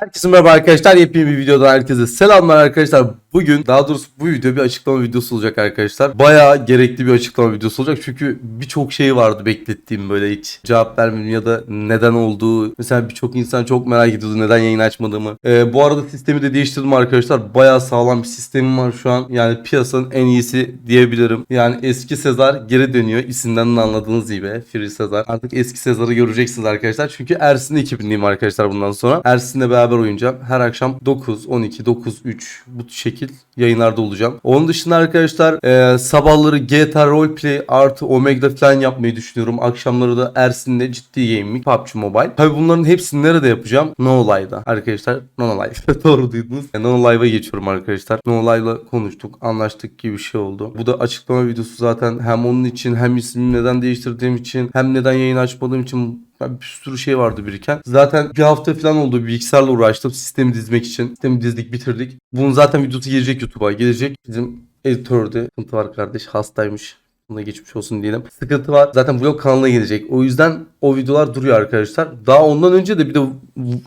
Herkese merhaba arkadaşlar. Yepyeni bir videodan herkese selamlar arkadaşlar. Bugün daha doğrusu bu video bir açıklama videosu olacak arkadaşlar. Bayağı gerekli bir açıklama videosu olacak. Çünkü birçok şey vardı beklettiğim böyle hiç cevap vermedim ya da neden olduğu. Mesela birçok insan çok merak ediyordu neden yayın açmadığımı. Ee, bu arada sistemi de değiştirdim arkadaşlar. Bayağı sağlam bir sistemim var şu an. Yani piyasanın en iyisi diyebilirim. Yani eski Sezar geri dönüyor. İsimden de anladığınız gibi. Free Sezar. Artık eski Sezar'ı göreceksiniz arkadaşlar. Çünkü Ersin ekibindeyim arkadaşlar bundan sonra. Ersin'le beraber oynayacağım. Her akşam 9, 12, 9, 3 bu şekil yayınlarda olacağım. Onun dışında arkadaşlar e, sabahları GTA Roleplay artı Omega falan yapmayı düşünüyorum. Akşamları da Ersin'le ciddi gaming PUBG Mobile. Tabi bunların hepsini nerede yapacağım? No Live'da. Arkadaşlar No Live. Doğru duydunuz. E, no Live'a geçiyorum arkadaşlar. No Live'la konuştuk. Anlaştık gibi bir şey oldu. Bu da açıklama videosu zaten hem onun için hem ismimi neden değiştirdiğim için hem neden yayın açmadığım için ben bir sürü şey vardı biriken. Zaten bir hafta falan oldu bilgisayarla uğraştım sistemi dizmek için. Sistemi dizdik bitirdik. Bunun zaten videosu gelecek YouTube'a gelecek. Bizim editörde sıkıntı var kardeş hastaymış. Buna geçmiş olsun diyelim. Sıkıntı var. Zaten vlog kanalına gelecek. O yüzden o videolar duruyor arkadaşlar. Daha ondan önce de bir de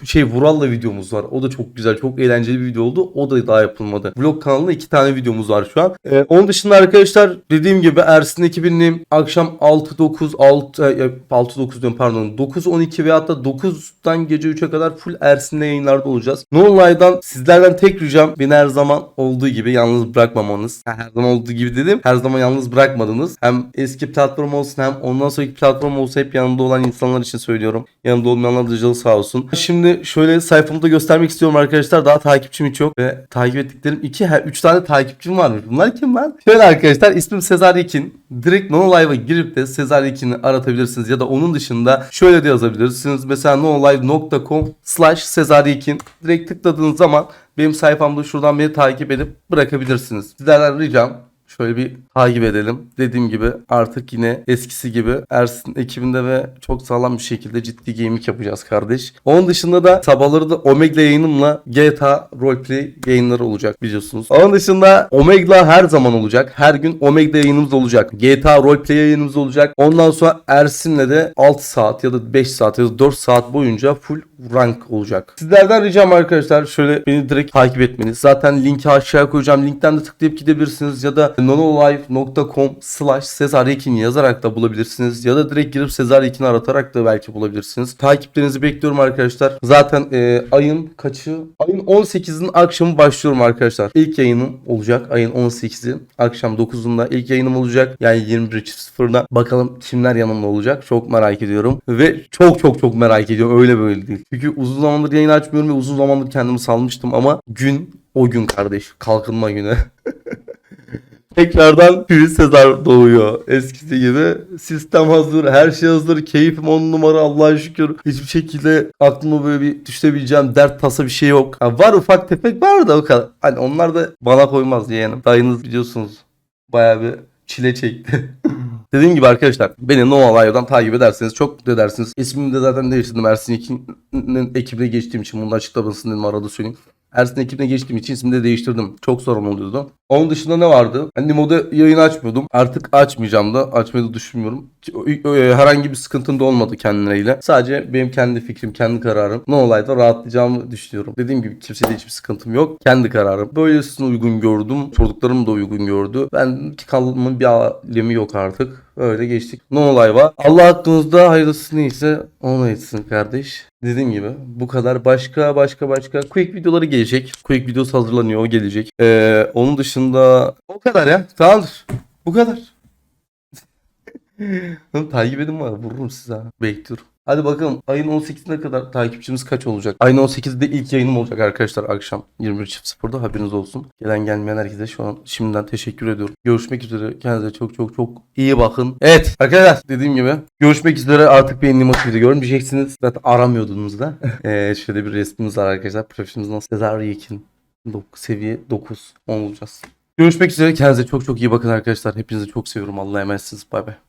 şey Vural'la videomuz var. O da çok güzel, çok eğlenceli bir video oldu. O da daha yapılmadı. Vlog kanalında iki tane videomuz var şu an. Ee, onun dışında arkadaşlar dediğim gibi Ersin ekibindeyim. Akşam 6-9, 6, 6-9 diyorum pardon. 9-12 ve hatta 9'dan gece 3'e kadar full Ersin'le yayınlarda olacağız. Nonline'dan sizlerden tek ricam beni her zaman olduğu gibi yalnız bırakmamanız. Her zaman olduğu gibi dedim. Her zaman yalnız bırakmadınız. Hem eski platform olsun hem ondan sonraki platform olsa hep yanında olan insanlar için söylüyorum. Yanında olmayanlar da canı sağ olsun. Şimdi şöyle sayfamı da göstermek istiyorum arkadaşlar. Daha takipçim hiç yok. Ve takip ettiklerim 2 3 tane takipçim varmış. Bunlar kim lan? Şöyle arkadaşlar ismim Sezar Yekin. Direkt NoLive'a girip de Sezar Yekin'i aratabilirsiniz. Ya da onun dışında şöyle de yazabilirsiniz. Mesela nolive.com slash Sezar Yekin. Direkt tıkladığınız zaman benim sayfamda şuradan beni takip edip bırakabilirsiniz. Sizlerden ricam Şöyle bir takip edelim. Dediğim gibi artık yine eskisi gibi Ersin ekibinde ve çok sağlam bir şekilde ciddi gaming yapacağız kardeş. Onun dışında da sabahları da Omega yayınımla GTA Roleplay yayınları olacak biliyorsunuz. Onun dışında Omega her zaman olacak. Her gün Omega yayınımız olacak. GTA Roleplay yayınımız olacak. Ondan sonra Ersin'le de 6 saat ya da 5 saat ya da 4 saat boyunca full rank olacak. Sizlerden ricam arkadaşlar şöyle beni direkt takip etmeniz. Zaten linki aşağıya koyacağım. Linkten de tıklayıp gidebilirsiniz ya da nonolive.com slash Sezar Yekin yazarak da bulabilirsiniz. Ya da direkt girip Sezar Yekin'i aratarak da belki bulabilirsiniz. Takiplerinizi bekliyorum arkadaşlar. Zaten e, ayın kaçı? Ayın 18'inin akşamı başlıyorum arkadaşlar. İlk yayınım olacak. Ayın 18'i akşam 9'unda ilk yayınım olacak. Yani 21.00'da. Bakalım kimler yanımda olacak. Çok merak ediyorum. Ve çok çok çok merak ediyorum. Öyle böyle değil. Çünkü uzun zamandır yayın açmıyorum ve uzun zamandır kendimi salmıştım ama gün o gün kardeş. Kalkınma günü. Tekrardan Free Sezar doğuyor. Eskisi gibi. Sistem hazır, her şey hazır. Keyfim on numara Allah'a şükür. Hiçbir şekilde aklıma böyle bir düşebileceğim dert tasa bir şey yok. Ha, var ufak tefek var da o kadar. Hani onlar da bana koymaz yeğenim. Dayınız biliyorsunuz. Bayağı bir çile çekti. Dediğim gibi arkadaşlar beni Nova Live'dan takip ederseniz çok mutlu edersiniz. İsmimi de zaten değiştirdim. Ersin Yekin'in ekibine geçtiğim için bunu açıklamasını dedim arada söyleyeyim. Ersin ekibine geçtiğim için ismini de değiştirdim. Çok sorun oluyordu. Onun dışında ne vardı? Ben Nimo'da yayın açmıyordum. Artık açmayacağım da. Açmayı da düşünmüyorum. O- Herhangi bir sıkıntım da olmadı kendileriyle. Sadece benim kendi fikrim, kendi kararım. Ne olayda rahatlayacağımı düşünüyorum. Dediğim gibi kimsede hiçbir sıkıntım yok. Kendi kararım. Böylesine uygun gördüm. Çocuklarım da uygun gördü. Ben kalmamın bir alemi yok artık. Öyle geçtik. No Live'a. Allah hakkınızda hayırlısı neyse onu etsin kardeş. Dediğim gibi bu kadar başka başka başka quick videoları gelecek. Quick videosu hazırlanıyor o gelecek. Ee, onun dışında o kadar ya. Tamamdır. Bu kadar. Takip edin var. Vururum size. Bekliyorum. Hadi bakalım ayın 18'ine kadar takipçimiz kaç olacak? Ayın 18'de ilk yayınım olacak arkadaşlar akşam 21.00'da haberiniz olsun. Gelen gelmeyen herkese şu an şimdiden teşekkür ediyorum. Görüşmek üzere. Kendinize çok çok çok iyi bakın. Evet arkadaşlar dediğim gibi görüşmek üzere artık bir motivde görmeyeceksiniz. Zaten aramıyordunuz da. ee, şöyle bir resmimiz var arkadaşlar. Profilimiz nasıl? Sezar Yekin. Seviye 9 10 olacağız. Görüşmek üzere. Kendinize çok çok iyi bakın arkadaşlar. Hepinizi çok seviyorum. Allah'a emanetsiniz. Bay bay.